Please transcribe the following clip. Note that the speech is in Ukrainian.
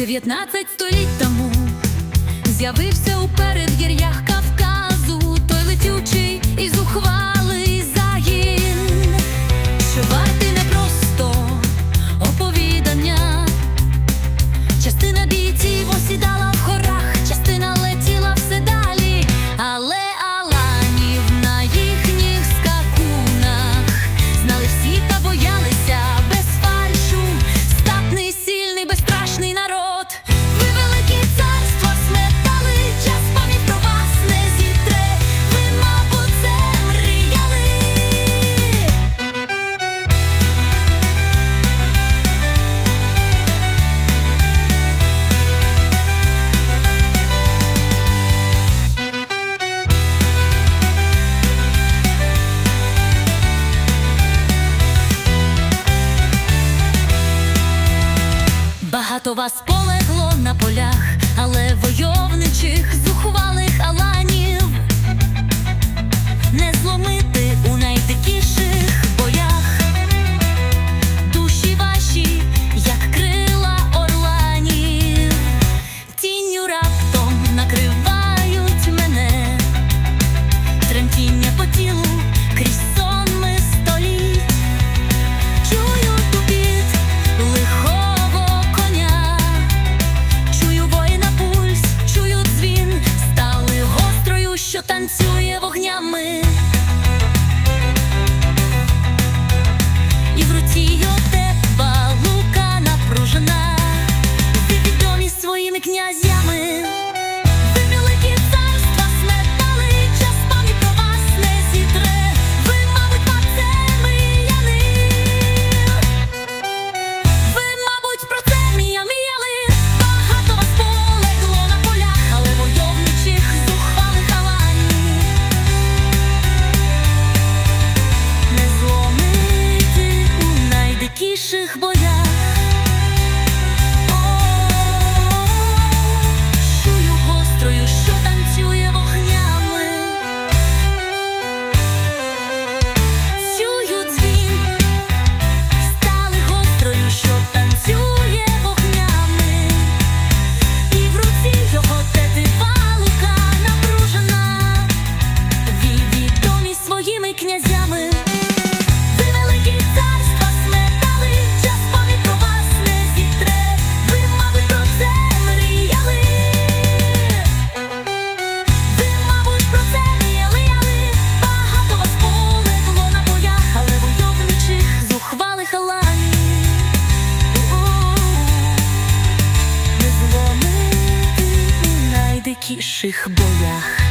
19 століть тому з'явився у передгір'я. Багато вас полегло на полях, але войовничих зухвали. найжорсткіших боях.